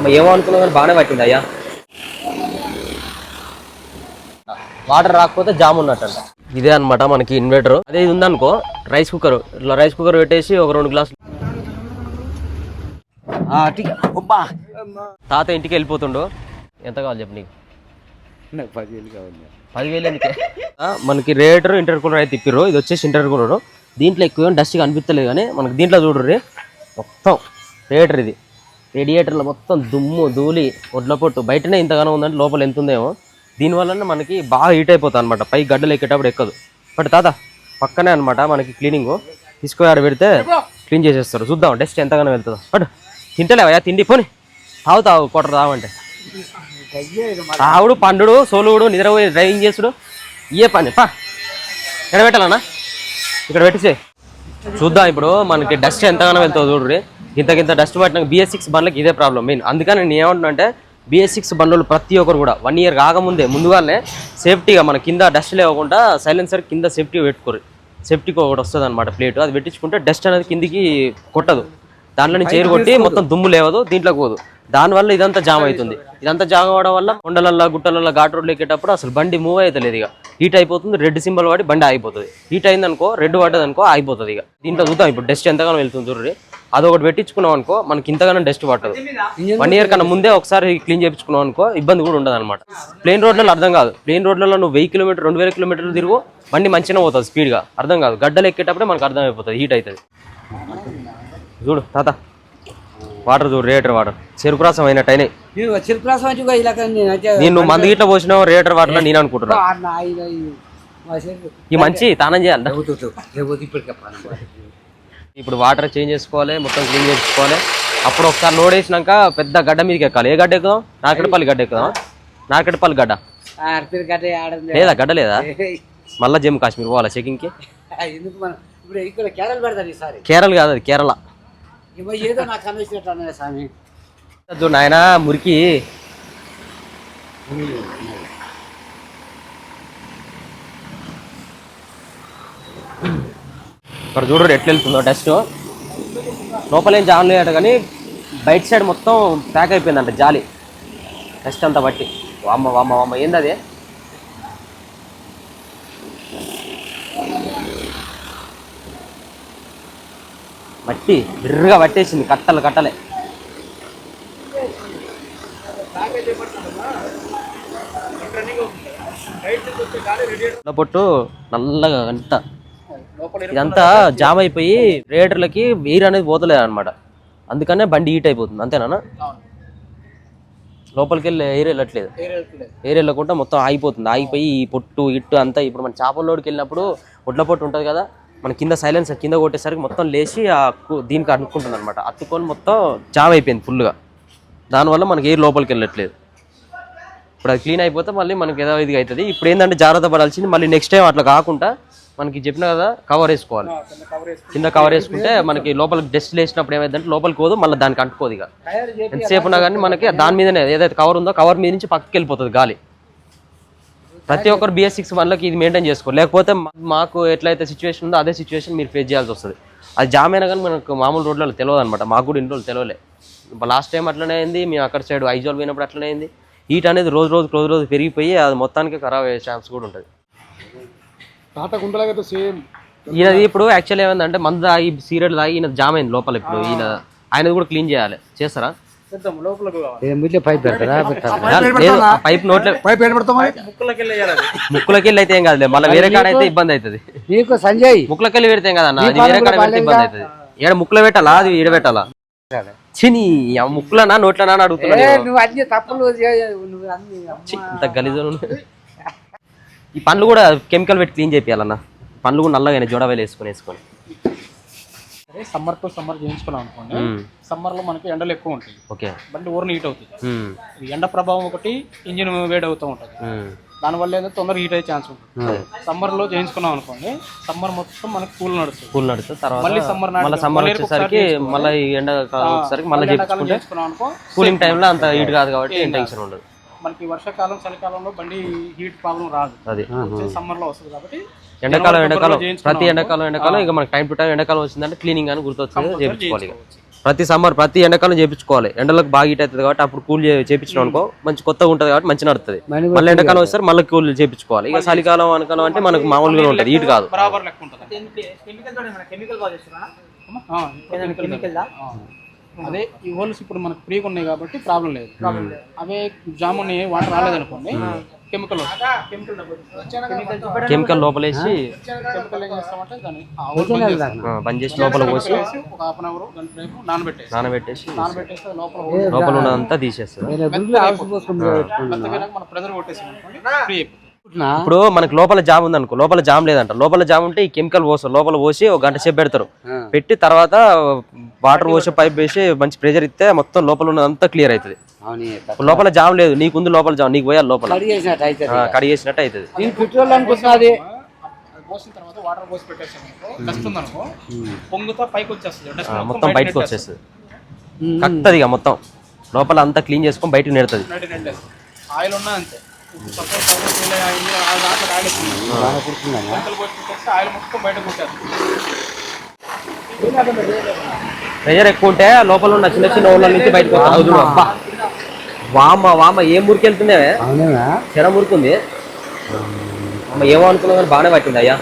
అమ్మ ఏమో అనుకున్నా కానీ బాగానే పట్టింది అయ్యా. వాటర్ రాకపోతే జామ్ ఉన్నట్టంట. ఇదే అన్నమాట మనకి ఇన్వర్టర్. అదే ఇది ఉందనుకో రైస్ కుక్కర్. ఇట్లా రైస్ కుక్కర్ పెట్టేసి ఒక రెండు గ్లాసులు. తాత ఇంటికి వెళ్ళిపోతుండు. ఎంత కావాలి చెప్పు నీకు? పదివేలు కావాలి. పదివేలు ఎందుకే? ఆ, మనకి రేటర్ ఇంటర్ కూలర్ అయితే తిప్పిర్రు. ఇది వచ్చేసి ఇంటర్ కూలర్. దీంట్లో ఎక్కువ డస్ట్ కనిపించలేదు కానీ మనకి దీంట్లో చూడరు మొత్తం రేటర్ ఇది. రేడియేటర్లు మొత్తం దుమ్ము ధూళి ఒడ్ల పొట్టు బయటనే ఇంతగానో ఉందంటే లోపల ఎంత ఉందేమో. దీనివల్ల మనకి బాగా హీట్ అయిపోతుంది అనమాట పై గడ్డలు ఎక్కేటప్పుడు ఎక్కదు. బట్ తాత పక్కనే అనమాట మనకి క్లీనింగ్. తీసుకొని ఆడ పెడితే క్లీన్ చేసేస్తారు. చూద్దాం డస్ట్ ఎంతగానో వెళ్తుందో. బట్ తింటలేవయ్యా తిండి పోని. తావు తావు కొట్ట తావంటే తావుడు పండుడు సోలువుడు నిద్రపోయి డ్రైవింగ్ చేసుడు. ఏ పని? పా. ఎక్కడ పెట్టాలన్నా? ఇక్కడ పెట్టిసే చూద్దాం ఇప్పుడు మనకి డస్ట్ ఎంతగానో వెళ్తుందో చూడు ఇంత ఇంత డస్ట్ పట్టిన బిఎస్ సిక్స్ బండ్లకి ఇదే ప్రాబ్లం మెయిన్ అందుకని నేను ఏమంటున్నా అంటే బిఎస్ సిక్స్ బండ్లు ప్రతి ఒక్కరు కూడా వన్ ఇయర్ కాకముందే ముందుగానే సేఫ్టీగా మన కింద డస్ట్ లేకుండా సైలెన్సర్ కింద సేఫ్టీ పెట్టుకోరు. సేఫ్టీకి ఒకటి వస్తుంది అనమాట ప్లేట్ అది పెట్టించుకుంటే డస్ట్ అనేది కిందికి కొట్టదు. దాంట్లో నుంచి ఎయిర్ కొట్టి మొత్తం దుమ్ము లేవదు దీంట్లోకి పోదు. దానివల్ల ఇదంతా జామ్ అవుతుంది. ఇదంతా జామ్ అవ్వడం వల్ల కొండలల్లో గుట్టలల్లో ఘాట్ రోడ్లు ఎక్కేటప్పుడు అసలు బండి మూవ్ అవుతలేదు ఇక. హీట్ అయిపోతుంది రెడ్ సింబల్ వాడి బండి ఆగిపోతుంది. హీట్ అయిందనుకో రెడ్ పడ్డది అనుకో ఆగిపోతుంది ఇక. దీంట్లో చూద్దాం ఇప్పుడు డస్ట్ ఎంతగానో వెళ్తుంది చూడండి. అదొకటి పెట్టించుకున్నాం అనుకో మనకి ఇంతగానో డస్ట్ పట్టదు వన్ ఇయర్ కన్నా ముందే ఒకసారి క్లీన్ చేయించుకున్నాం అనుకో ఇబ్బంది కూడా ఉండదు అనమాట ప్లేన్ రోడ్లలో అర్థం కాదు. ప్లేన్ రోడ్లలో నువ్వు వెయ్యి కిలోమీటర్ రెండు వేల కిలోమీటర్లు తిరుగు బండి మంచిగా పోతుంది స్పీడ్గా. అర్థం కాదు. గడ్డలు ఎక్కేటప్పుడే మనకు అర్థం అయిపోతుంది హీట్ అవుతుంది. చూడు తాత. వాటర్ చూడు రేటర్ వాటర్ చెరుకు రసం అయినట్టు అయినాయి నేను మందు గిట్ల పోసినావు రేటర్ వాటర్ నేను అనుకుంటున్నా. ఈ మంచి తానం చేయాలి లేకపోతే లేకపోతే ఇప్పటికి చెప్పాను ఇప్పుడు వాటర్ చేంజ్ చేసుకోవాలి మొత్తం క్లీన్ చేసుకోవాలి. అప్పుడు ఒకసారి లోడ్ వేసినాక పెద్ద గడ్డ మీదకి ఎక్కాలి. ఏ గడ్డ ఎక్కుదాం? నార్కటపల్లి గడ్డ ఎక్కుదాం నార్కటపల్లి గడ్డ. లేదా. గడ్డ లేదా? మళ్ళా జమ్మూ కాశ్మీర్ పోవాలా చెకింగ్కి? కేరళ కాదు అది కేరళ. ఏదో నాకు స్వామి. నాయన మురికి. ఇక్కడ చూడరు ఎట్లా వెళ్తుందో డస్ట్ లోపల జామ్ లేదట కానీ బయట సైడ్ మొత్తం ప్యాక్ అయిపోయిందంట జాలి. డస్ట్ అంతా బట్టి వామ్మ వామ్మ వామ్మ ఏంది అది? మట్టి బిర్రగా పట్టేసింది కట్టలు కట్టలే. పొట్టు నల్లగా అంత ఇదంతా జామ్ అయిపోయి రేటర్లకి ఎయిర్ అనేది పోతలేదు అనమాట అందుకనే బండి హీట్ అయిపోతుంది అంతేనా లోపలికి వెళ్ళి ఎయిర్ వెళ్ళట్లేదు. ఎయిర్ వెళ్ళకుండా మొత్తం ఆగిపోతుంది ఆగిపోయి ఈ పొట్టు ఇట్టు అంతా ఇప్పుడు మన చేపల లోడ్కి వెళ్ళినప్పుడు ఒడ్ల పొట్టు ఉంటుంది కదా మన కింద సైలెన్స్ కింద కొట్టేసరికి మొత్తం లేచి ఆ దీనికి అతుక్కుంటుంది అనమాట అతుక్కొని మొత్తం జామ్ అయిపోయింది ఫుల్గా దానివల్ల మనకి ఎయిర్ లోపలికి వెళ్ళట్లేదు. ఇప్పుడు అది క్లీన్ అయిపోతే మళ్ళీ మనకి ఏదో ఇది అవుతుంది. ఇప్పుడు ఏంటంటే జాగ్రత్త పడాల్సింది మళ్ళీ నెక్స్ట్ టైం అట్లా కాకుండా మనకి చెప్పిన కదా కవర్ వేసుకోవాలి. కింద కవర్ వేసుకుంటే మనకి లోపలికి డస్ట్ లేసినప్పుడు ఏమైందంటే లోపలికి పోదు మళ్ళీ దానికి అంటుకోదు ఇక. ఎంతసేపు ఉన్నా కానీ మనకి దాని మీదనే ఏదైతే కవర్ ఉందో కవర్ మీద నుంచి పక్కకి వెళ్ళిపోతుంది గాలి. ప్రతి ఒక్కరు బిఎస్ సిక్స్ వన్లకి ఇది మెయింటైన్ చేసుకో లేకపోతే మాకు ఎట్లయితే సిచ్యువేషన్ ఉందో అదే సిచ్యువేషన్ మీరు ఫేస్ చేయాల్సి వస్తుంది. అది జామ్ అయినా కానీ మనకు మామూలు రోడ్లలో తెలియదు అనమాట మాకు కూడా ఇన్ని రోజులు తెలియలే. లాస్ట్ టైం అట్లనే అయింది మేము అక్కడ సైడ్ ఐజాల్ పోయినప్పుడు అట్లనే అయింది. హీట్ అనేది రోజు రోజు రోజు రోజు పెరిగిపోయి అది మొత్తానికి ఖరాబ్ అయ్యే ఛాన్స్ కూడా ఉంటుంది. తాత సేమ్. ఈయనది ఇప్పుడు యాక్చువల్ ఏమైందంటే మందు తాగి సీరియల్ తాగి ఈయన జామ్ అయింది లోపల ఇప్పుడు. ఈయన ఆయనది కూడా క్లీన్ చేయాలి. చేస్తారా? పైప్ పెడతారా? నోట్లే పైప్ ఏడ పెడతామా ముక్కులకి వెళ్ళి అయితే ఏం కాదులే మళ్ళీ వేరే కాడ అయితే ఇబ్బంది అవుతుంది. నీకు సంజయ్ ముక్కులకి వెళ్ళి పెడితే ఏం కదన్న? అది వేరే కాడ పెడితే ఇబ్బంది అవుతుంది. ఏడ ముక్కులో పెట్టాలా? అది ఈడ పెట్టాలా? చిని ఆ ముక్కులనా నోట్లనా అడుగుతున్నా. నువ్వు అన్ని తప్పులు అన్ని ఇంత గలీజు ఈ పండ్లు కూడా కెమికల్ పెట్టి క్లీన్ చేయాలన్న పండ్లు కూడా నల్లగా జోడవేలు వేసుకొని వేసుకొని. సరే సమ్మర్తో సమ్మర్ చేయించుకున్నాం అనుకోండి సమ్మర్లో మనకి ఎండలు ఎక్కువ ఉంటుంది ఓకే. బండి ఓర్ని హీట్ అవుతుంది. ఎండ ప్రభావం ఒకటి ఇంజిన్ వేడి అవుతూ ఉంటుంది. దానివల్ల ఏంటంటే తొందరగా హీట్ అయ్యే ఛాన్స్ ఉంటుంది. సమ్మర్లో చేయించుకున్నాం అనుకోండి సమ్మర్ మొత్తం మనకి కూల్ నడుస్తుంది. కూల్ నడుస్తుంది. తర్వాత మళ్ళీ సమ్మర్ మళ్ళీ సమ్మర్ వచ్చేసరికి మళ్ళీ ఎండ వచ్చేసరికి మళ్ళీ చేయించుకున్నాం అనుకో కూలింగ్ టైంలో అంత హీట్ కాదు కాబట్టి టెన్షన్ ఉండదు. మనకి వర్షాకాలం చలికాలంలో బండి హీట్ ప్రాబ్లం రాదు. అది. సమ్మర్లో వస్తుంది కాబట్టి ఎండాకాలం ఎండాకాలం. ప్రతి ఎండాకాలం ఎండాకాలం ఇక మనకి టైం టు టైం ఎండాకాలం వచ్చిందంటే క్లీనింగ్ అని గుర్తొచ్చింది చేయించుకోవాలి. ప్రతి సమ్మర్ ప్రతి ఎండాకాలం చేపించుకోవాలి ఎండలకు బాగా హీట్ అవుతుంది కాబట్టి అప్పుడు కూల్ చేపించడం అనుకో మంచి కొత్తగా ఉంటుంది కాబట్టి మంచి నడుతుంది. మళ్ళీ ఎండాకాలం వస్తారు మళ్ళీ కూల్ చేపించుకోవాలి ఇక చలికాలం అనకాలం అంటే మనకు మామూలుగా ఉంటుంది. హీట్ కాదు. బరాబర్ లెక్క ఉంటుంది. అదే ఈ హోల్స్ ఇప్పుడు మనకు ఫ్రీగా ఉన్నాయి కాబట్టి ప్రాబ్లం లేదు. అవే జామున్ వాటర్ రాలేదనుకోండి కెమికల్ కెమికల్ లోపలేసి కెమికల్ ఏం చేస్తామంటే దాన్ని బంద్ చేసి లోపల పోసి ఒక హాఫ్ అన్ అవర్ గంట సేపు నానబెట్టేసి నానబెట్టేసి నానబెట్టేస్తే లోపల లోపల ఉన్నదంతా తీసేస్తుంది మన ప్రెజర్ కొట్టేసి ఫ్రీ ఇప్పుడు మనకి లోపల జామ్ ఉంది అనుకో లోపల జామ్ లేదంట. లోపల జామ్ ఉంటే ఈ కెమికల్ పోస్తారు లోపల పోసి ఒక గంట సేపు పెడతారు. పెట్టి తర్వాత వాటర్ పోసి పైప్ వేసి మంచి ప్రెషర్ ఇస్తే మొత్తం లోపల ఉన్నదంతా క్లియర్ అవుతుంది. లోపల జామ్ లేదు. నీకుంది లోపల జామ్ నీకు పోయాలి లోపల. కడిగేసినట్టు అవుతుంది. నేను పెట్రోల్ అనుకుంటున్నది అది. పోసిన తర్వాత వాటర్ పోసి పెట్టేసాం అనుకో డస్ట్ ఉందనుకో పొంగుతా పైకి వచ్చేస్తుంది. డస్ట్ ఆ, మొత్తం బయటకు వచ్చేస్తుంది. కత్తది ఇక మొత్తం. లోపల అంతా క్లీన్ చేసుకొని బయటకు నెడుతుంది. ఆయిల్ ఉన్నా అంతే. ప్రెషర్ ఎక్కువ ఉంటే లోపల ఉన్న చిన్న చిన్న ఊళ్ళ నుంచి బయటకు అబ్బా. వామ వామ ఏం మురికెళ్తుందే అవునా చెర మురుకుంది. అమ్మ ఏమో అనుకున్నా కానీ బాగానే పట్టింది అయ్యా.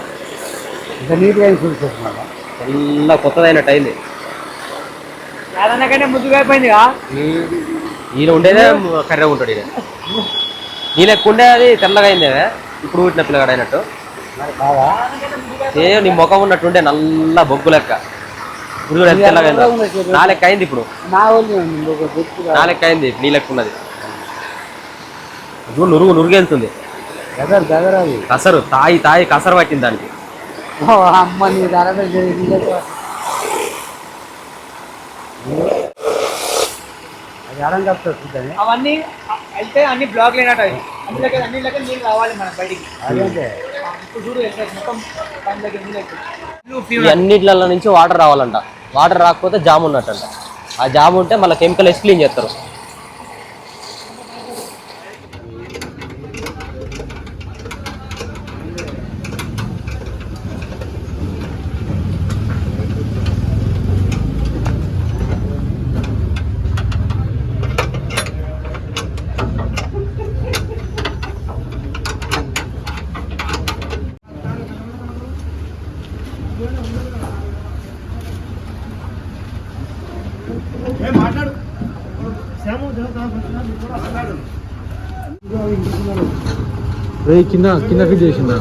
చాలా కొత్తదైనట్టు అయింది అదనకంటే ముందుగా అయిపోయిందిగా? ఈయన ఉండేదే కర్రెగా ఉంటాడు ఈయన నీ లెక్క ఉండే అది తెల్లగా అయింది ఇప్పుడు పుట్టిన పిల్లగాడు అయినట్టు ఏ నీ ముఖం ఉన్నట్టుండే నల్ల బొగ్గు లెక్క. ఇప్పుడు చూడు తెల్లగా అయిందో. నా లెక్క అయింది ఇప్పుడు. నా వాళ్ళు ఒక గుర్తుగా నా లెక్క అయింది నీ లెక్క ఉన్నది. చూడు నురుగు నురుగెళ్తుంది కసరు తాయి తాయి కసరు పట్టింది దానికి. ఓ అమ్మ నీ అరం కప్తుంది అవన్నీ అయితే అన్ని బ్లాక్ లేనట్టు అవి అందులోకి అన్నిలోకి నీళ్ళు రావాలి మన బయటికి. అదే ఇప్పుడు చూడు ఎట్లా మొత్తం పని దగ్గర నీళ్ళు ఈ అన్నిట్ల నుంచి వాటర్ రావాలంట. వాటర్ రాకపోతే జామ్ ఉన్నట్టంట. ఆ జామ్ ఉంటే మళ్ళీ కెమికల్ వేసి క్లీన్ చేస్తారు. కింద కింద ఫిట్ చేసిందా?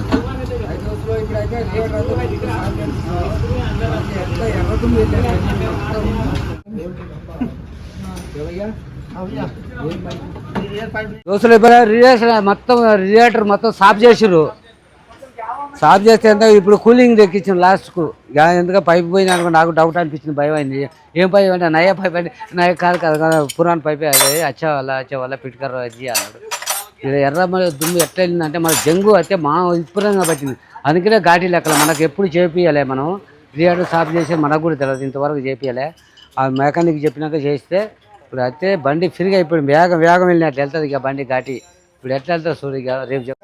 దోశలు ఇప్పుడు రిలేషన్ మొత్తం రిలేటర్ మొత్తం సాఫ్ చేసిర్రు. సాఫ్ చేస్తే ఎంత ఇప్పుడు కూలింగ్ తెక్కించిన లాస్ట్కు. ఎందుకంటే పైప్ పోయింది అనుకో నాకు డౌట్ అనిపించింది భయం అయింది. ఏం పైప్ అంటే నయ్య పైప్ అంటే నయ్య కాదు కదా కాదు పురాణ పైపే అదే అచ్చే వల్ల అచ్చే వల్ల పిట్కర్ అది అన్నాడు. ఇక్కడ ఎర్ర దుమ్ము ఎట్లా వెళ్ళిందంటే మన జంగు అయితే మా విపరీతంగా పట్టింది. అందుకనే ఘాటీ లెక్కలు మనకు ఎప్పుడు చేపియాలి మనం. రియాడు సాఫ్ చేసి మనకు కూడా తెలియదు ఇంతవరకు చేపియాలి ఆ మెకానిక్ చెప్పినాక చేస్తే ఇప్పుడు అయితే బండి ఫ్రీగా అయిపోయింది. వేగం వేగం వెళ్ళినట్లు వెళ్తుంది ఇక బండి ఘాటి. ఇప్పుడు ఎట్లా వెళ్తుంది సూర్య ఇక రేపు చెప్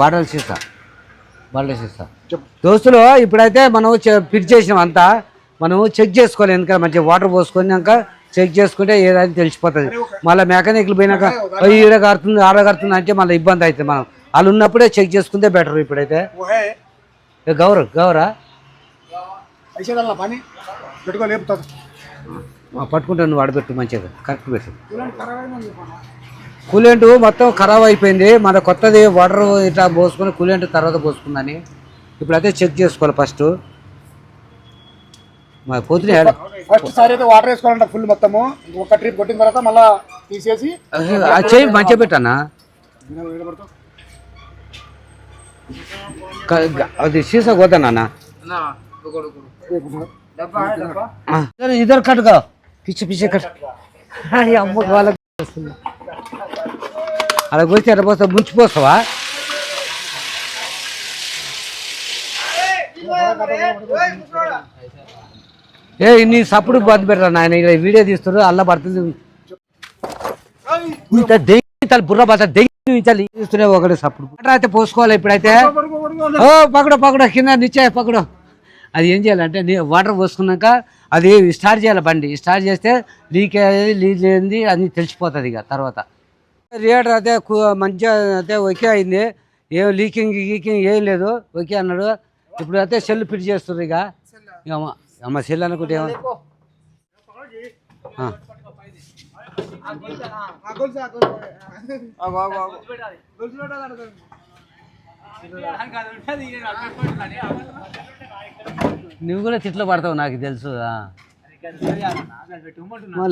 బాటలు సీసా. బాటలు సీసా. దోస్తులు ఇప్పుడైతే మనం ఫిట్ చేసినాం అంతా. మనము చెక్ చేసుకోవాలి ఎందుకంటే మంచిగా వాటర్ పోసుకున్నాక చెక్ చేసుకుంటే ఏదైనా తెలిసిపోతుంది. మళ్ళీ మెకానిక్లు పోయినాక "ఓ, ఈడ కడుతుంది ఆడ కడుతుంది అంటే మళ్ళీ ఇబ్బంది అవుతుంది మనం. వాళ్ళు ఉన్నప్పుడే చెక్ చేసుకుంటే బెటర్ ఇప్పుడైతే. గౌరవ్ గౌరా పని. పెట్టుకో లేపుతుంది పట్టుకుంటే నువ్వు ఆడబెట్టు మంచిగా. కరెక్ట్ పెట్టు. కూలెంట్ మొత్తం ఖరాబ్ అయిపోయింది. మన కొత్తది వాటర్ ఇట్లా పోసుకొని కూలెంట్ తర్వాత పోసుకుందని. ఇప్పుడైతే చెక్ చేసుకోవాలి ఫస్ట్ మా ఏడ- ఫస్ట్ సారి అయితే వాటర్ వేసుకోవాలంట ఫుల్ మొత్తము. ఒక ట్రిప్ కొట్టిన తర్వాత మళ్ళా తీసేసి అది చేయి మంచిగా పెట్టానా అది సీసా పోతానా ఇద్దరు కట్టుగా పిచ్చి పిచ్చి కట్. అమ్మ వాళ్ళకి అలా పోస్తే ఎట్లా పోస్తావు? ముంచిపోస్తావా ఏ నీ సప్పుడు బంద్ పెట్టరా నాయన ఇలా వీడియో తీస్తున్నారు అల్ల పడుతుంది. ఇంత బుర్ర బత దెంగి తల్లి తీస్తూనే ఒకటి సప్పుడు? వాటర్ అయితే పోసుకోవాలి ఇప్పుడైతే. ఓ పకడ పకడ కింద నిచ్చే పకడ అది ఏం చేయాలంటే నీ వాటర్ పోసుకున్నాక అది స్టార్ట్ చేయాలి బండి. స్టార్ట్ చేస్తే లీక్ అయ్యేది లీక్ లేనిది అది తెలిసిపోతుంది ఇక తర్వాత. రియేటర్ అయితే మంచిగా అయితే ఓకే అయింది. ఏం లీకింగ్ గీకింగ్ ఏం లేదు. ఓకే అన్నాడు. ఇప్పుడు అయితే సెల్ ఫిట్ చేస్తారు ఇక. సెల్ అనుకుంటే. నువ్వు కూడా తిట్లు పడతావు నాకు తెలుసు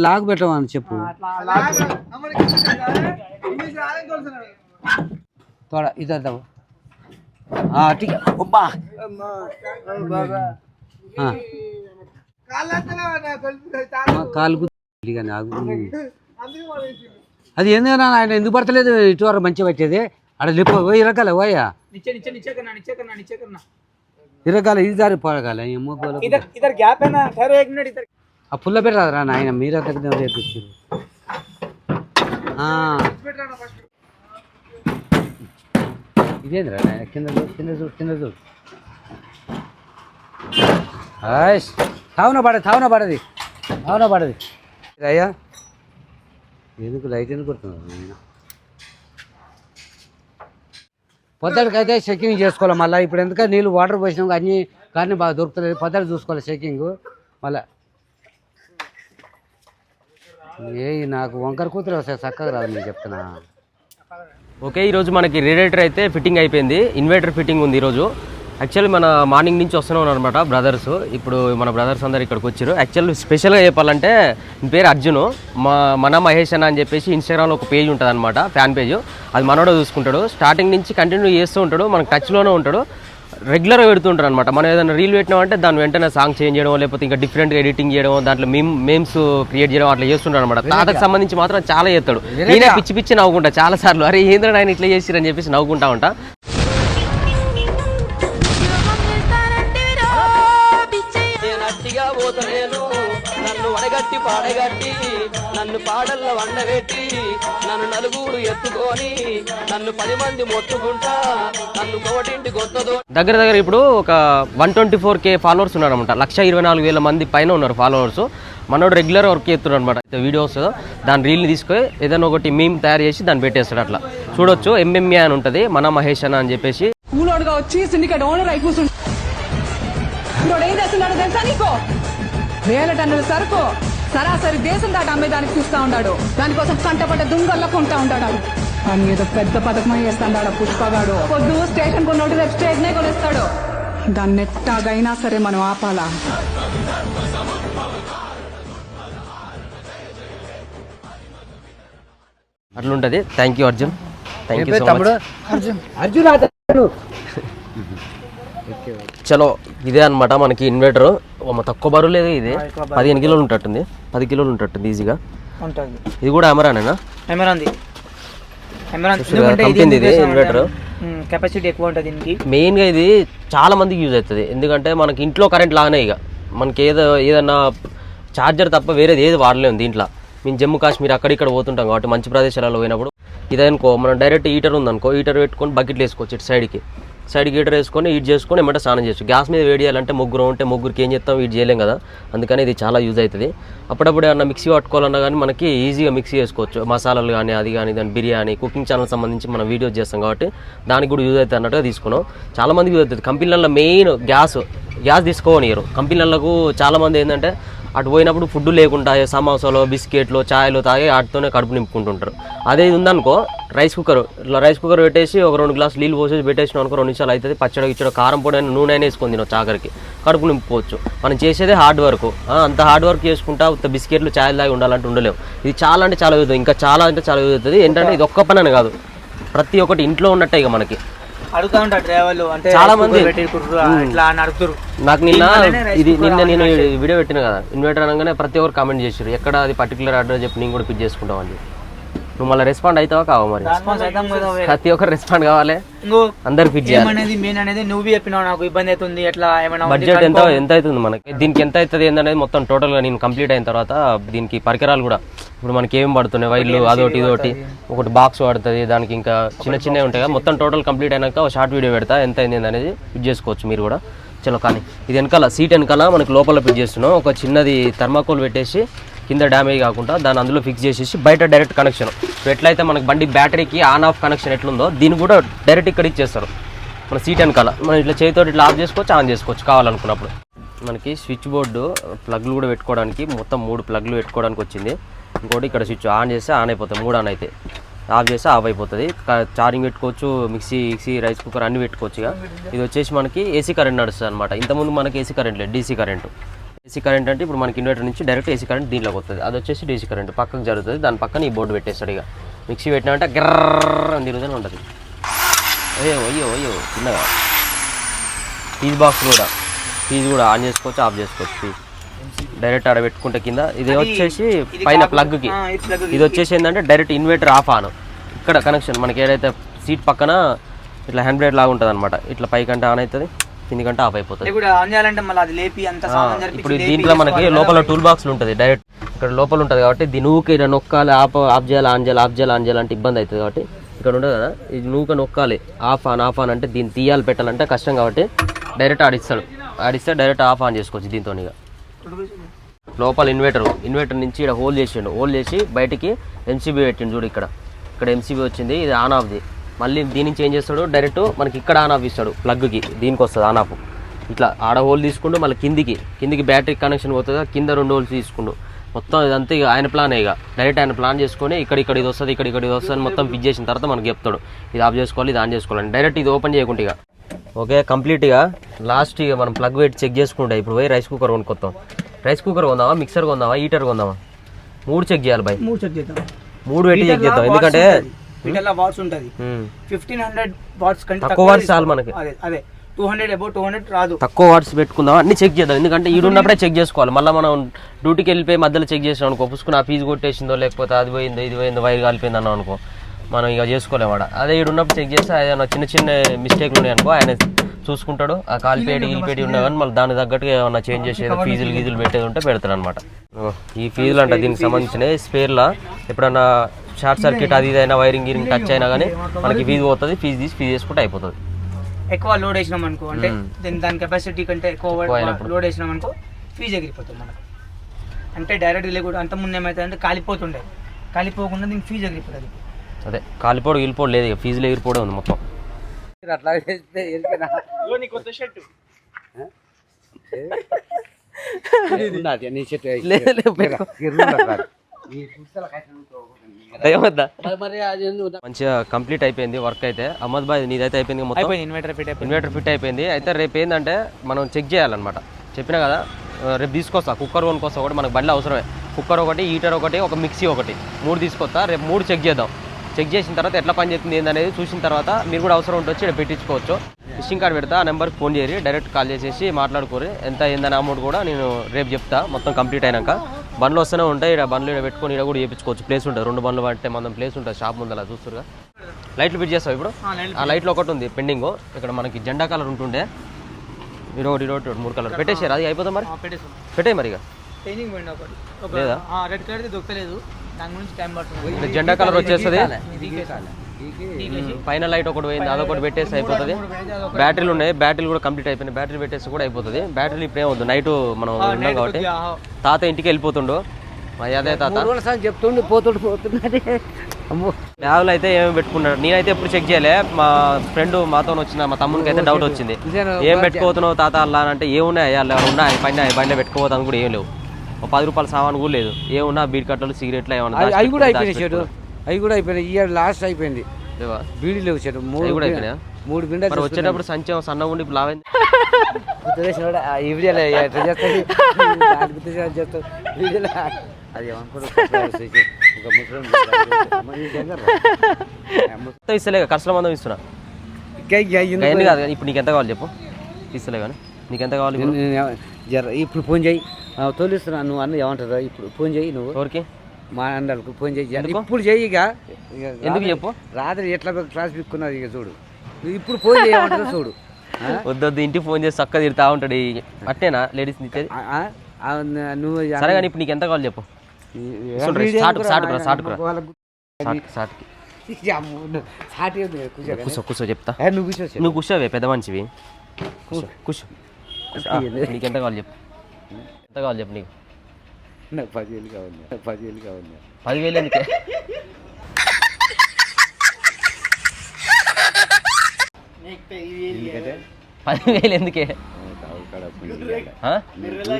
లాక్ పెట్టమని చెప్పు. తోడ అబ్బా. మా కాలు అది ఏందైనా ఆయన ఎందుకు పడతలేదు? ఇటు వరకు మంచిగా పట్టేది? అక్కడ లిప్ పోయి రకాల పోయా ఇరకాల ఇది దారి పడగాల ఆ పుల్ల పెట్టరా నాయన మీరు ఇదేంద్రా కింద చూడు కింద చూడు కింద చూడు. హాయ్ తావున పడది తావున పడది తావున పడది. అయ్యా ఎందుకు లైట్ ఎందుకు కొడుతున్నాను నాయన చెక్కింగ్ చేసుకోవాలి మళ్ళీ. ఇప్పుడు ఎందుకంటే నీళ్ళు వాటర్ పోసినాక అన్ని కానీ బాగా దొరుకుతుంది పొద్దుట చూసుకోవాలి చెక్కింగ్ మళ్ళీ. ఏ నాకు వంకర కూతురు వస్తాయి చక్కగా రాదు నేను చెప్తున్నా. ఓకే ఈరోజు మనకి రేడియేటర్ అయితే ఫిట్టింగ్ అయిపోయింది. ఇన్వర్టర్ ఫిట్టింగ్ ఉంది ఈరోజు. యాక్చువల్లీ మన మార్నింగ్ నుంచి వస్తూనే ఉన్నారు అనమాట బ్రదర్స్ ఇప్పుడు మన బ్రదర్స్ అందరు ఇక్కడికి వచ్చారు. యాక్చువల్లీ స్పెషల్గా చెప్పాలంటే పేరు అర్జున్. మా మన మహేష్ అన్న అని చెప్పేసి ఇన్స్టాగ్రామ్లో ఒక పేజ్ ఉంటుంది అనమాట ఫ్యాన్ పేజ్ అది మనోడే చూసుకుంటాడు. స్టార్టింగ్ నుంచి కంటిన్యూ చేస్తూ ఉంటాడు. మనకు టచ్లోనే ఉంటాడు. రెగ్యులర్గా పెడుతుంటారు అనమాట మనం ఏదైనా రీల్ పెట్టినామంటే దాని వెంటనే సాంగ్ చేంజ్ చేయడం లేకపోతే ఇంకా డిఫరెంట్గా ఎడిటింగ్ చేయడం దాంట్లో మేమ్ మేమ్స్ క్రియేట్ చేయడం అట్లా చేస్తుంటారు అనమాట తాతకు సంబంధించి మాత్రం చాలా చేస్తాడు. నేనే పిచ్చి పిచ్చి నవ్వుకుంటా చాలా సార్లు. అరే ఏంద్ర ఆయన ఇట్లా చేసిరని చెప్పేసి నవ్వుకుంటా ఉంటా. పాడగట్టి నన్ను పాడల్లో వండబెట్టి నన్ను నలుగురు ఎత్తుకొని నన్ను పది మంది మొత్తుకుంటా నన్ను కోటింటి గొత్తదో దగ్గర దగ్గర ఇప్పుడు ఒక one twenty four K followers ఉన్నారనమాట లక్ష ఇరవై నాలుగు వేల మంది పైన ఉన్నారు ఫాలోవర్స్. మనోడు రెగ్యులర్ వర్క్ చేస్తున్నాడు అనమాట వీడియోస్ దాని రీల్ని తీసుకొని ఏదైనా ఒకటి మీమ్ తయారు చేసి దాన్ని పెట్టేస్తాడు అట్లా. చూడొచ్చు ఎంఎంఏ అని ఉంటుంది మన మహేష్ అన్న అని చెప్పేసి. కూలోడుగా వచ్చి సిండికేట్ ఓనర్ అయి కూర్చుంటు ఇప్పుడు ఏం చేస్తున్నాడు తెలుసా నీకు? వేల టన్నుల సరుకు. సరాసరి దేశం దాటి అమ్మేదానికి చూస్తా ఉన్నాడు దానికోసం కంటపడ్డ దుంగల్లో కొంటా ఉంటాడు. అని ఏదో పెద్ద పథకం చేస్తాడు పుష్పగాడు. పొద్దు స్టేషన్ కొన్నోటి రేపు స్టేషన్ కొనేస్తాడు. దాన్ని ఎట్టాగైనా సరే మనం ఆపాలా? అట్లుంటది. Thank you Arjun. Thank you so తమ్ముడు? మచ్ అర్జున్ అతను. చలో ఇదే అన్నమాట మనకి ఇన్వర్టర్. తక్కువ బరువు లేదు ఇది. పదిహేను కిలోలు ఉంటట్టుంది. పది కిలోలు ఉంటట్టుంది ఈజీగా. ఉంటుంది. ఇది కూడా అమరానేనా కంపెనీ ఇది ఇన్వర్టర్ కెపాసిటీ ఎక్కువ ఉంటుంది దీనికి. మెయిన్గా ఇది చాలా మందికి యూజ్ అవుతుంది. ఎందుకంటే మనకి ఇంట్లో కరెంట్ లాగానే ఇక. మనకి ఏదో ఏదన్నా ఛార్జర్ తప్ప వేరేది ఏది వాడలేము దీంట్లో. మేము జమ్మూ కాశ్మీర్ అక్కడ ఇక్కడ పోతుంటాం కాబట్టి మంచి ప్రదేశాలలో పోయినప్పుడు. ఇదనుకో మనం డైరెక్ట్ హీటర్ ఉందనుకో హీటర్ పెట్టుకొని బకెట్లు వేసుకోవచ్చు ఇటు సైడ్కి సైడ్ గీటర్ వేసుకొని హీట్ చేసుకొని ఏమంటే స్నానం చేయొచ్చు గ్యాస్ మీద వేడి చేయాలంటే ముగ్గురు ఉంటే ముగ్గురికి ఏం చేస్తాం? హీట్ చేయలేం కదా. అందుకని ఇది చాలా యూజ్ అవుతుంది. అప్పుడప్పుడు ఏమన్నా మిక్సీ పట్టుకోవాలన్నా కానీ మనకి ఈజీగా మిక్సీ చేసుకోవచ్చు. మసాలాలు కానీ అది కానీ దాని బిర్యానీ కుకింగ్ ఛానల్ సంబంధించి మనం వీడియోస్ చేస్తాం కాబట్టి దానికి కూడా యూజ్ అవుతుంది అన్నట్టుగా తీసుకున్నాం. చాలామందికి యూజ్ అవుతుంది. కంపెనీలలో మెయిన్ గ్యాస్ గ్యాస్ తీసుకోనియరు కంపెనీలకు చాలామంది ఏంటంటే అటు పోయినప్పుడు ఫుడ్ లేకుండా సమోసాలో బిస్కెట్లు ఛాయలు తాగి వాటితోనే కడుపు నింపుకుంటుంటారు. అదే ఇది ఉందనుకో రైస్ కుక్కర్ ఇట్లా రైస్ కుక్కర్ పెట్టేసి ఒక రెండు గ్లాసులు నీళ్ళు పోసేసి పెట్టేసినాం అనుకో రెండు నిమిషాలు అవుతుంది పచ్చడి ఇచ్చడం కారం పొడి అయినా నూనె అయినా వేసుకొని తినొచ్చు ఆఖరికి. కడుపు నింపుకోవచ్చు. మనం చేసేదే హార్డ్ వర్క్ అంత హార్డ్ వర్క్ చేసుకుంటా ఉత్త బిస్కెట్లు ఛాయలు తాగి ఉండాలంటే ఉండలేము ఇది చాలా అంటే చాలా యూజ్ అవుతుంది ఇంకా చాలా అంటే చాలా యూజ్ అవుతుంది. ఏంటంటే ఇది ఒక్క పని అని కాదు. ప్రతి ఒక్కటి ఇంట్లో ఉన్నట్టే ఇక మనకి. అడుగుతా ఉంటారు డ్రైవర్లు అంటే చాలా మంది. ఇట్లా అని అడుగుతారు నాకు నిన్న ఇది నిన్న నేను వీడియో పెట్టిన కదా ఇన్వర్టర్ అనగానే ప్రతి ఒక్కరు కామెంట్ చేసారు ఎక్కడ అది పర్టికులర్ అడ్రస్ చెప్పి నేను కూడా పిక్ చేసుకుంటాం అని నువ్వు మళ్ళీ రెస్పాండ్ అవుతావా కావా మరి? ప్రతి ఒక్కరు రెస్పాండ్ కావాలి. అందరు ఫిట్ చేయాలి. మెయిన్ అనేది నువ్వు చెప్పినావు నాకు ఇబ్బంది అవుతుంది ఎట్లా ఏమైనా బడ్జెట్ ఎంత. ఎంత అవుతుంది మనకి? దీనికి ఎంత అవుతుంది ఏందనేది మొత్తం టోటల్గా నేను కంప్లీట్ అయిన తర్వాత దీనికి పరికరాలు కూడా ఇప్పుడు మనకి ఏం పడుతున్నాయి వైర్లు అదొకటి ఇదొకటి. ఒకటి బాక్స్ పడుతుంది దానికి ఇంకా చిన్న చిన్నవి ఉంటాయి కదా మొత్తం టోటల్ కంప్లీట్ అయినాక ఒక షార్ట్ వీడియో పెడతా ఎంత అయింది అనేది యూజ్ చేసుకోవచ్చు మీరు కూడా. చలో కానీ ఇది వెనకాల సీట్ వెనకాల మనకి లోపల ఫిట్ చేస్తున్నాం. ఒక చిన్నది థర్మాకోల్ పెట్టేసి కింద డ్యామేజ్ కాకుండా దాన్ని అందులో ఫిక్స్ చేసేసి బయట డైరెక్ట్ కనెక్షన్ ఎట్లయితే మనకి బండి బ్యాటరీకి ఆన్ ఆఫ్ కనెక్షన్ ఎట్లుందో దీన్ని కూడా డైరెక్ట్ ఇక్కడ ఇచ్చేస్తారు. మన సీట్ వెనకాల. మనం ఇట్లా చేతితో ఇట్లా ఆఫ్ చేసుకోవచ్చు ఆన్ చేసుకోవచ్చు కావాలనుకున్నప్పుడు. మనకి స్విచ్ బోర్డు ప్లగ్లు కూడా పెట్టుకోవడానికి మొత్తం మూడు ప్లగ్లు పెట్టుకోవడానికి వచ్చింది. ఇంకోటి ఇక్కడ స్విచ్ ఆన్ చేస్తే ఆన్ అయిపోతుంది మూడు ఆన్ అయితే. ఆఫ్ చేస్తే ఆఫ్ అయిపోతుంది. ఛార్జింగ్ పెట్టుకోవచ్చు మిక్సీ మిక్సీ రైస్ కుక్కర్ అన్ని పెట్టుకోవచ్చు ఇక. ఇది వచ్చేసి మనకి ఏసీ కరెంట్ నడుస్తుంది అనమాట ఇంతకుముందు మనకి ఏసీ కరెంట్ లేదు డీసీ కరెంటు ఏసీ కరెంట్ అంటే ఇప్పుడు మనకి ఇన్వర్టర్ నుంచి డైరెక్ట్ ఏసీ కరెంట్ దీంట్లోకి వస్తుంది. అది వచ్చేసి డీసీ కరెంట్ పక్కకు జరుగుతుంది. దాని పక్కన ఈ బోర్డు పెట్టేస్తాడు ఇక. మిక్సీ పెట్టినామంటే గర్ర అని తిరుగుతూనే ఉంటుంది. అయ్యో అయ్యో అయ్యో చిన్నగా. ఫీజ్ బాక్స్ కూడా. ఫీజ్ కూడా ఆన్ చేసుకోవచ్చు ఆఫ్ చేసుకోవచ్చు. ఫీజ్ డైరెక్ట్ ఆడ పెట్టుకుంటే కింద. ఇది వచ్చేసి పైన ప్లగ్కి ఇది వచ్చేసి ఏంటంటే డైరెక్ట్ ఇన్వర్టర్ ఆఫ్ ఆన్. ఇక్కడ కనెక్షన్ మనకి ఏదైతే సీట్ పక్కన ఇట్లా హ్యాండ్ బ్రేక్ లాగా ఉంటుంది అనమాట ఇట్లా పైకంటే ఆన్ అవుతుంది కిందికంటే ఆఫ్ అయిపోతుంది. ఇప్పుడు చేయాలంటే దీంట్లో మనకి లోపల టూల్ బాక్స్ ఉంటుంది డైరెక్ట్ ఇక్కడ లోపల ఉంటుంది కాబట్టి దీని ఊకే ఇలా నొక్కాలి ఆఫ్ ఆఫ్ చేయాలి ఆన్ చేయాలి ఆఫ్ చేయాలి ఆన్ చేయాలి అంటే ఇబ్బంది అవుతుంది కాబట్టి ఇక్కడ ఉండదు కదా. ఇది నూక నొక్కాలి ఆఫ్ ఆన్ ఆఫ్ ఆన్ అంటే దీన్ని తీయాలి పెట్టాలంటే కష్టం కాబట్టి డైరెక్ట్ ఆడిస్తాడు. ఆడిస్తే డైరెక్ట్ ఆఫ్ ఆన్ చేసుకోవచ్చు దీంతో ఇక. లోపల ఇన్వర్టర్ ఇన్వర్టర్ నుంచి ఇక్కడ హోల్ చేసిండు. హోల్ చేసి బయటికి ఎంసీబీ పెట్టిండు చూడు ఇక్కడ. ఇక్కడ ఎంసీబీ వచ్చింది ఇది ఆన్ ఆఫ్ది మళ్ళీ దీని నుంచి ఏం చేస్తాడు? డైరెక్ట్ మనకి ఇక్కడ ఆన్ ఆఫ్ ఇస్తాడు ప్లగ్కి దీనికి వస్తుంది ఆన్ ఆఫ్ ఇట్లా ఆడ హోల్ తీసుకుంటూ మళ్ళీ కిందికి. కిందికి బ్యాటరీ కనెక్షన్ పోతుంది? కింద రెండు హోల్స్ తీసుకుండు. మొత్తం ఇదంతా ఇక ఆయన ప్లాన్ ఇక. డైరెక్ట్ ఆయన ప్లాన్ చేసుకొని ఇక్కడ ఇక్కడ ఇది వస్తుంది ఇక్కడ ఇక్కడ ఇది వస్తుంది మొత్తం ఫిట్ చేసిన తర్వాత మనకి చెప్తాడు. ఇది ఆఫ్ చేసుకోవాలి ఇది ఆన్ చేసుకోవాలి డైరెక్ట్ ఇది ఓపెన్ చేయకుండా ఇక. ఓకే కంప్లీట్గా. లాస్ట్ ఇక మనం ప్లగ్ పెట్టి చెక్ చేసుకుంటే. ఇప్పుడు పోయి రైస్ కుక్కర్ కొనుక్కొస్తాం రైస్ కుక్కర్ కొందామా? మిక్సర్ కొందామా? హీటర్ కొందామా? మూడు చెక్ చేయాలి బాయ్ మూడు చెక్ చేద్దాం. మూడు పెట్టి చెక్ చేద్దాం. ఎందుకంటే వాట్స్ ఉంటుంది. ఫిఫ్టీన్ హండ్రెడ్ వాట్స్ కంటే తక్కువ watts చాలు మనకి. అదే అదే. Two hundred above two hundred రాదు. తక్కువ వాట్స్ పెట్టుకుందాం అన్ని చెక్ చేద్దాం. ఎందుకంటే ఈడున్నప్పుడే చెక్ చేసుకోవాలి. మళ్ళీ మనం డ్యూటీకి వెళ్ళిపోయి మధ్యలో చెక్ చేసాం అనుకో పుసుకుని ఆ ఫీజు కొట్టేసిందో లేకపోతే అది పోయిందో ఇది పోయిందో వైర్ కాలిపోయింది అన్నాం అనుకో మనం ఇక చేసుకోలేము ఆడ అదే ఈడున్నప్పుడు చెక్ చేస్తే ఏదైనా చిన్న చిన్న మిస్టేక్లు ఉన్నాయి అనుకో ఆయన చూసుకుంటాడు. ఆ కాలిపేటి గీలిపేటి ఉన్నా కానీ మళ్ళీ దానికి తగ్గట్టుగా ఏమన్నా చేంజ్ చేసేది ఫీజులు గీజులు పెట్టేది ఉంటే పెడతాడు అనమాట ఈ ఫీజులు అంట దీనికి సంబంధించిన స్పేర్లా? ఎప్పుడన్నా షార్ట్ సర్క్యూట్ అది ఇదైనా వైరింగ్ గిరింగ్ టచ్ అయినా కానీ మనకి ఫీజు పోతుంది ఫీజు తీసి ఫీజు చేసుకుంటే అయిపోతుంది. ఎక్కువ లోడ్ వేసినాం అనుకో అంటే దీని దాని కెపాసిటీ కంటే ఎక్కువ. లోడ్ వేసినాం అనుకో ఫీజు ఎగిరిపోతుంది మనకు. అంటే డైరెక్ట్ లేకుండా అంత ముందు ఏమైతే అంటే కాలిపోతుండే. కాలిపోకుండా దీనికి ఫీజు ఎగిరిపోతుంది. అదే కాలిపోడు గీలిపోడు లేదు ఇక. ఫీజులు ఎగిరిపోవడం ఉంది మొత్తం. అట్లా మంచిగా కంప్లీట్ అయిపోయింది వర్క్ అయితే. అహ్మద్ బాయ్ నీదైతే అయిపోయింది మొత్తం? అయిపోయింది ఇన్వర్టర్ ఫిట్ అయిపోయింది. ఇన్వర్టర్ ఫిట్ అయిపోయింది. అయితే రేపు ఏంటంటే మనం చెక్ చేయాలన్నమాట. చెప్పినా కదా రేపు తీసుకొస్తా. కుక్కర్ కొనుక్కొస్తా. ఒకటి మనకు బండి అవసరమే. కుక్కర్ ఒకటి హీటర్ ఒకటి ఒక మిక్సీ ఒకటి. మూడు తీసుకొస్తా. రేపు మూడు చెక్ చేద్దాం. చెక్ చేసిన తర్వాత ఎట్లా పని చేస్తుంది ఏందనేది చూసిన తర్వాత మీరు కూడా అవసరం ఉంటే వచ్చి ఇక్కడ పెట్టించుకోవచ్చు. ఫిషింగ్ కార్డ్ పెడతా ఆ నెంబర్కి ఫోన్ చేయరి డైరెక్ట్ కాల్ చేసేసి మాట్లాడుకోరి. ఎంత ఏందని అమౌంట్ కూడా నేను రేపు చెప్తా మొత్తం కంప్లీట్ అయినాక. బండ్లు వస్తూనే ఉంటాయి ఇక్కడ బండ్లు ఇక్కడ పెట్టుకొని ఇక్కడ కూడా చేయించుకోవచ్చు. ప్లేస్ ఉంటుంది రెండు బండ్లు పడితే మనం ప్లేస్ ఉంటుంది షాప్ ముందర చూస్తురుగా లైట్లు ఫిట్ చేస్తావు ఇప్పుడు? ఆ లైట్లో ఒకటి ఉంది పెండింగ్. ఇక్కడ మనకి జెండా కలర్ ఉంటుండే. ఇరవై ఒకటి మూడు కలర్ పెట్టేసారు అది అయిపోతుంది మరి? పెట్టే మరి ఇక. ట్రైనింగ్ పోయింది ఒకటి. ఒక లేదా? రెడ్ కలర్ దొక్కలేదు. దాని గురించి టైం పడుతుంది. జెండా కలర్ వచ్చేస్తుంది? పైన లైట్ ఒకటి పోయింది అదొకటి పెట్టేసి అయిపోతుంది. బ్యాటరీలు ఉన్నాయి బ్యాటరీలు కూడా కంప్లీట్ అయిపోయినాయి. బ్యాటరీ పెట్టేసి కూడా అయిపోతుంది. బ్యాటరీలు ఇప్పుడు ఏమవుతుంది నైట్ మనం ఉన్నాం కాబట్టి. తాత ఇంటికి వెళ్ళిపోతుండు. మరి అదే తాత. మూడు రోజుల సార్లు చెప్తుండు పోతుండు పోతున్నది అమ్మో. అయితే ఏమేమి పెట్టుకున్నాడు? నేనైతే ఎప్పుడు చెక్ చేయలే. మా ఫ్రెండ్ మాతో వచ్చిన మా తమ్మునికి అయితే డౌట్ వచ్చింది. ఇదేనా ఏం పెట్టుకోతున్నావు తాత అలా అని అంటే ఏమున్నాయి అలా ఉన్నాయి? పైన బండి పెట్టుకోవద్దని కూడా ఏం లేవు. పది రూపాయల సామాన్ కూడా లేదు. ఏమున్నా బీట్ కట్టలు సిగరెట్లు ఏమన్నా అవి- కూడా అయిపోయినాయి చెడు. అవి కూడా అయిపోయినాయి. ఇయర్ లాస్ట్ అయిపోయింది? బీడీ లేవు చెడు. మూడు కూడా అయిపోయినాయా? మూడు బిండెలు వచ్చేటప్పుడు సంచం సన్నగా ఉండి లావైంది. ఆ ఈ వీడియోలో ఎట్లా చేస్తాడు? వీడియోలో అది ఒక ఇస్తలే ఖర్చుల మందం ఇస్తున్నా? కాదు ఇప్పుడు నీకు ఎంత కావాలి చెప్పు. ఇస్తలే కానీ నీకు ఎంత కావాలి జర ఇప్పుడు ఫోన్ చేయి. తోలిస్తున్నా. నువ్వు అన్న ఏమంటారు? ఇప్పుడు ఫోన్ చేయి నువ్వు. ఎవరికి? మా అన్నలకు ఫోన్ చేయి? ఇప్పుడు చేయి ఇక. ఎందుకు చెప్పు? రాత్రి ఎట్లా క్లాస్ పిక్కున్నది ఇక చూడు. నువ్వు ఇప్పుడు ఫోన్ చేయమంటారు చూడు? వద్దొద్దు ఇంటికి ఫోన్ చేసి చక్కగా తిడతా ఉంటాడు. అట్టేనా? లేడీస్ ఇచ్చేది? ఆ, నువ్వు సరే కానీ ఇప్పుడు నీకు ఎంత కావాలి చెప్పు? కూర్చో. కూర్చో చెప్తా. నువ్వు కూర్చో నువ్వు కూర్చోవే పెద్ద మనిషివి. కూర్చో. కూర్చో. నీకు ఎంత కావాలి చెప్పు. ఎంత కావాలి చెప్పు నీకు? నాకు పదివేలు కావాలి పదివేలు కావాలి. పదివేలు ఎందుకే? పదివేలు ఎందుకే?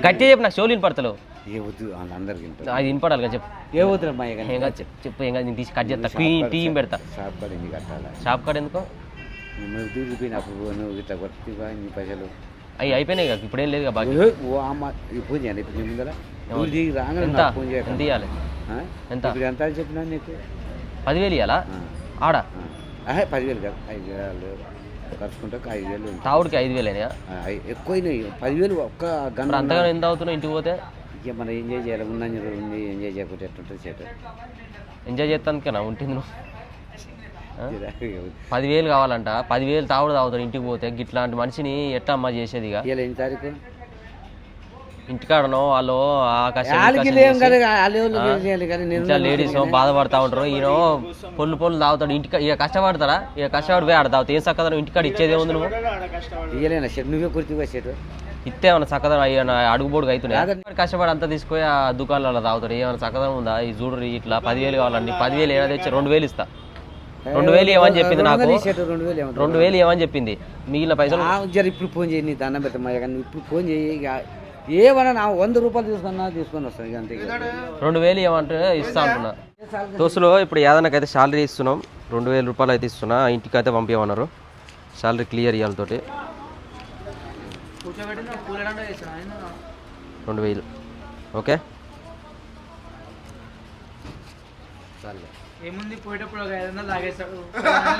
గట్టిగా చెప్పు నాకు షోలు వద్దు వింటారు అది వినపడాలి కదా చెప్పు. ఏ కాదు చెప్పు చెప్పు ఏం కాదు నేను తీసి కట్ చేస్తా. టీ పెడతా. షాప్ కాడ కట్టాలా? షాప్ కాడ ఎందుకో? నువ్వు దూరిపోయినప్పుడు నువ్వు ఇట్లా కొట్టివా నీ పైసలు. అవి అయిపోయినాయి కదా ఇప్పుడు ఏం లేదు కదా ఓ అమ్మ ఫోన్ చేయండి ఇప్పుడు నీ ముందర దిగి రాగానే ఎంత నాకు ఫోన్ ఎంత చేయకండి ఇవ్వాలి? ఎంత? ఇప్పుడు ఎంత అని చెప్పినా నీకు పదివేలు ఇవ్వాలా ఆడ. ఆహే, పదివేలు కాదు ఐదు వేలు ఖర్చుకుంటే ఒక ఐదు వేలు ఉంటుంది. తావుడికి ఐదు వేలేనా ఆ, ఐ- ఎక్కువైనాయి పదివేలు ఒక్క గంట మరి అంతగా ఎంత అవుతున్నావు ఇంటికి పోతే ఇక మనం ఎంజాయ్ చేయాలి ఉన్నంజ ఉంది ఎంజాయ్ చేయకపోతే ఎట్లుంటుంది చేట ఎంజాయ్ చేస్తానికేనా ఉంటుంది నువ్వు? పదివేలు కావాలంట. పదివేలు తావుడు తాగుతాడు ఇంటికి పోతే. గిట్లాంటి మనిషిని ఎట్లా అమ్మ చేసేది ఇక. ఇంటికాడనో వాళ్ళు లేడీస్ బాధపడతా ఉంటారు. ఈయన పొల్లు పొల్లు తాగుతాడు. ఇంటికి ఇక కష్టపడతారా? ఇక కష్టపడి పోయి ఆడ తాగుతా. ఏం చక్కదనం ఇంటికాడ ఇచ్చేది ఏముంది నువ్వు? ఇస్తే ఏమన్నా చక్కదనం అయ్యా అడుగుబోడుగా అవుతున్నాయి. కష్టపడి అంతా తీసుకుపోయి ఆ దుకాణాలలో తాగుతారు? ఏమైనా చక్కదనం ఉందా? ఈ చూడరు ఇట్లా పదివేలు కావాలండి. పదివేలు ఏమైనా తెచ్చి రెండు వేలు ఇస్తా. రెండు వేలు ఏమని చెప్పింది నాకు. రెండు వేలు ఏమంటారు రెండు వేలు ఏమని చెప్పింది. మిగిలిన పైసలు జర ఇప్పుడు ఫోన్ చేయి నీ దండం పెట్టమ్మా కానీ ఇప్పుడు ఫోన్ చేయి ఏమన్నా నా వంద రూపాయలు తీసుకున్నా తీసుకొని వస్తాను అంతే. రెండు వేలు ఏమంటే ఇస్తా అంటున్నా. దోస్తులు ఇప్పుడు యాదనకైతే శాలరీ ఇస్తున్నాం. రెండు వేల రూపాయలు అయితే ఇస్తున్నా. ఇంటికి అయితే పంపించమన్నారు శాలరీ క్లియర్ ఇవ్వాలతోటి రెండు వేలు. ఓకే? ఏముంది? పోయేటప్పుడు ఒక ఐదు వందలు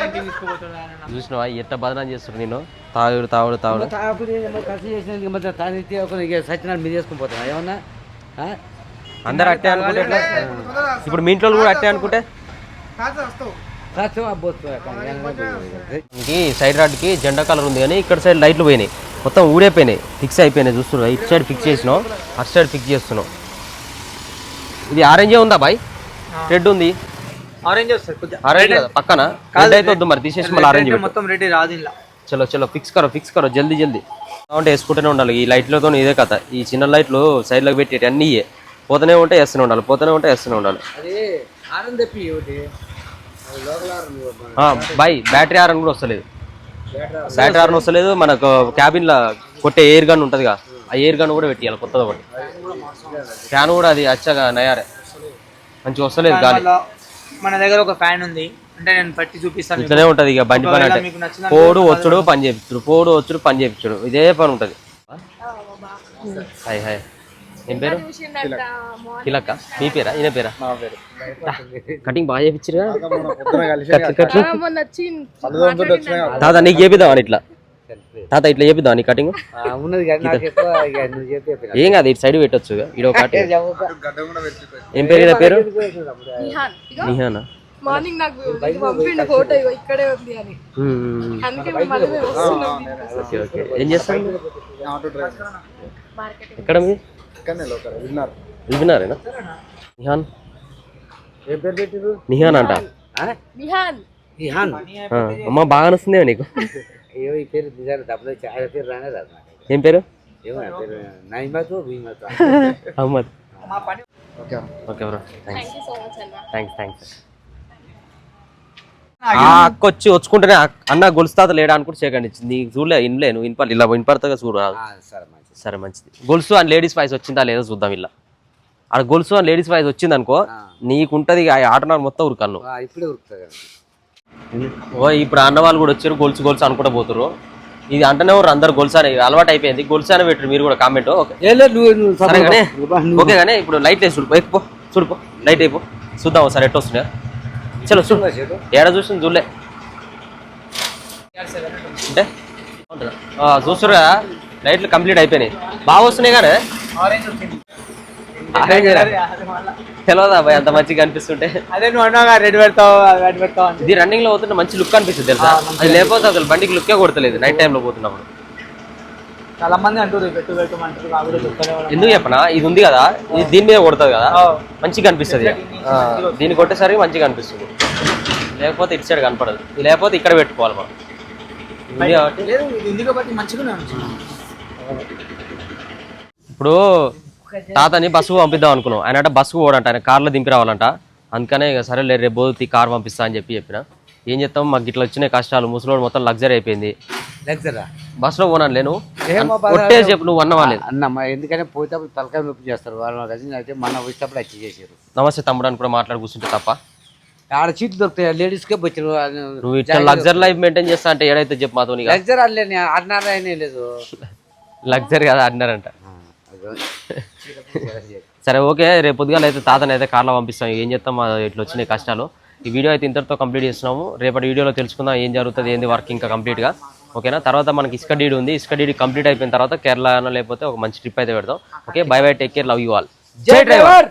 ఇంటికి తీసుకుపోతాడు చూసినావా? ఎట్ట బదనాం చేస్తారు నేను తాగుడు తాగుడు తాగుడు. తాగుడు ఏమో ఖర్చు చేసినందుకు మధ్య తాగితే ఒక సత్యనారాయణ మీద చేసుకుని పోతున్నా ఏమన్నా? ఆ? అందరు అట్టే అనుకుంటే? ఇప్పుడు మీ ఇంట్లో కూడా అట్టే అనుకుంటే? సైడ్ రాడ్కి జెండా కలర్ ఉంది కానీ ఇక్కడ సైడ్ లైట్లు పోయినాయి. మొత్తం ఊడైపోయినాయి. ఫిక్స్ అయిపోయినాయి చూస్తున్నావు ఇటు సైడ్ ఫిక్స్ చేసినావు. అటు సైడ్ ఫిక్స్ చేస్తున్నావు. ఇది ఆరెంజే ఉందా బాయ్? రెడ్ ఉంది. ఆరెంజ్ వస్తుంది కొంచెం. ఆరెంజ్ కదా పక్కన. రెడ్ అయితే వద్దు మరి తీసేసి మళ్ళీ ఆరెంజ్ మొత్తం రెడీ రాదు ఇలా. చలో చలో ఫిక్స్ కరో ఫిక్స్ కరో జల్దీ జల్దీ. అంటే వేసుకుంటూనే ఉండాలి. ఈ లైట్లతో ఇదే కథ. ఈ చిన్న లైట్లు సైడ్లోకి పెట్టేటి అన్నీ ఇయ్యే పోతూనే ఉంటే వేస్తూనే ఉండాలి పోతూనే ఉంటే వేస్తూనే ఉండాలి. బాయ్ బ్యాటరీ ఆరన్ కూడా వస్తలేదు. బ్యాటరీ ఆరన్ వస్తలేదు మనకు క్యాబిన్లో కొట్టే ఎయిర్ గన్ ఉంటుందిగా ఆ ఎయిర్ గన్ కూడా పెట్టియాలి కొత్తది ఒకటి. ఫ్యాన్ కూడా అది. అచ్చగా నయారే. మంచిగా వస్తలేదు గాలి. మన దగ్గర ఒక ఫ్యాన్ ఉంది. అంటే నేను పట్టి చూపిస్తాను ఇట్లనే ఉంటది ఇక బండి పని అంటే. పోడు వచ్చుడు పని చేపించుడు పోడు వచ్చుడు పని చేపించుడు ఇదే పని ఉంటది. Hi hi. ఏం పేరు? కిలక్క మీ పేరా? ఈయన పేరా? కటింగ్ బాగా చేపించారు తాత నీకు చేపిద్దాం అని ఇట్లా. తాత ఇట్లా చేపిద్దాం నీ కటింగ్ ఉన్నది ఏం కాదు ఇటు సైడ్ పెట్టొచ్చు కటింగ్ ఏం పేరు ఈయన పేరు? నిహాన్. ఇగో నిహానా? మార్నింగ్ నాకు ఇది పంపిండు ఫోటో ఇగో ఇక్కడే ఉంది అని. మ్మ్. అందుకే మేము మళ్ళీ మేము వస్తున్నాం ఓకే ఓకే. ఏం చేస్తారు మార్కెట్ ఎక్కడ మీ? విన్నారేనా? నిహాన్? ఏం పేరు పెట్టిరు నిహాన్ అంట. నిహాన్. అమ్మ బాగా నస్తుందేమో నీకు? అయ్యో ఈ పేరు నిజాలు డబ్బులు వచ్చి ఆయన పేరు రానే రాదు నాకు. ఏం పేరు? ఏమో ఆ పేరు నైమాతో భీమాతో. అహ్మద్. మా పని okay bro. Thanks thank you so much అన్న. థ్యాంక్స్ థ్యాంక్స్ ఆ అక్క వచ్చి వచ్చుకుంటేనే అన్న గొలుస్తాత లేడా అనుకుంటే చేయకండి నీకు చూడలే ఇన్లే నువ్వు ఇన్పాలి ఇలా వినపడతాగా చూడు రాదు. ఆ, సరే మంచిది. సరే మంచిది. గొలుసు అని లేడీస్ వాయిస్ వచ్చిందా లేదో చూద్దాం ఇలా. ఆడ గొలుసు అని లేడీస్ వాయిస్ వచ్చింది అనుకో నీకుంటది ఆ ఆటనాడు మొత్తం ఉరకన్ను ఆ, ఇప్పుడే ఓ ఇప్పుడు అన్న వాళ్ళు కూడా వచ్చారు గొలుసు గొలుసు అనుకుంటా పోతురు ఇది అంటనే ఉన్నారు అందరు గొలుసు అని అలవాటు అయిపోయింది గొలుసు అని పెట్టారు మీరు కూడా కామెంట్ ఓకే. లేదు సరే ఓకే కానీ ఇప్పుడు లైట్ వేసి చూడిపో ఎక్కుపో చూడిపో లైట్ అయిపో చూద్దాం ఒకసారి ఎట్టు వస్తున్నాయా చలో చూడు. ఏడ చూసింది? చూడలే. అంటే? చూస్తురుగా లైట్లు కంప్లీట్ అయిపోయినాయి. బాగా వస్తున్నాయి కానీ ఆరెంజ్. తెలియదా అంత మంచిగా కనిపిస్తుంటే అదే నువ్వు అన్నాగా రెడ్ పెడతావు రెడ్ పెడతావు ఇది రన్నింగ్లో పోతుంటే మంచి లుక్ అనిపిస్తుంది తెలుసా? అది లేకపోతే అసలు బండికి లుక్కే కొడతలేదు నైట్ టైం లో పోతున్నప్పుడు. చాలా మంది అంటారు పెట్టు పెట్టమంటారు. ఎందుకు చెప్పనా? ఇది ఉంది కదా ఇది దీని మీద కొడుతుంది కదా? మంచిగా కనిపిస్తుంది ఆ, దీన్ని కొట్టేసరికి మంచిగా కనిపిస్తుంది లేకపోతే ఇటు సైడ్ కనపడదు. లేకపోతే ఇక్కడ పెట్టుకోవాలి మనం. ఇప్పుడు తాతని బస్సు పంపిద్దాం అనుకున్నాం. ఆయన అంటే బస్సు పోడంట ఆయన కార్లో దింపి రావాలంట. అందుకనే ఇక సరే లే రేపు పోతి కార్ పంపిస్తా అని చెప్పి చెప్పిన. ఏం చేస్తాం? మాకు ఇట్లా వచ్చినాయి కష్టాలు ముసలోడు మొత్తం లగ్జరీ అయిపోయింది. బస్సులో పోనాను లేను ఒట్టేసి చెప్పు నువ్వు అన్నవాలేదు అన్నమ్మ ఎందుకంటే పోతేప్పుడు తలకాయ నొప్పి చేస్తారు. వాళ్ళు రజనీ అయితే మన వచ్చేటప్పుడు వచ్చి చేసారు నమస్తే తమ్ముడు అని కూడా మాట్లాడి కూర్చుంటే తప్ప. ఆడ సీట్లు దొరుకుతాయి లేడీస్కే బొచ్చారు నువ్వు ఇట్లా లగ్జరీ లైఫ్ మెయింటైన్ చేస్తా అంటే ఏడైతే చెప్పు మాతో అల్లేని అన్నారాయనే లేదు. లగ్జరీ కదా అన్నారంట. సరే ఓకే రేపు పొద్దుగాల అయితే తాతని అయితే కార్లో పంపిస్తాం. ఏం చేస్తాం? మా ఇట్లా వచ్చినాయి కష్టాలు. ఈ వీడియో అయితే ఇంతటితో కంప్లీట్ చేస్తున్నాము. రేపటి వీడియోలో తెలుసుకుందాం ఏం జరుగుతుంది ఏంది వర్క్ ఇంకా కంప్లీట్గా. ఓకేనా? తర్వాత మనకి ఇసుక డీడ్ ఉంది. ఇసుక డీడ్ కంప్లీట్ అయిపోయిన తర్వాత కేరళ లేకపోతే ఒక మంచి ట్రిప్ అయితే పెడతాం okay? Bye bye take care love you all. జై డ్రైవర్!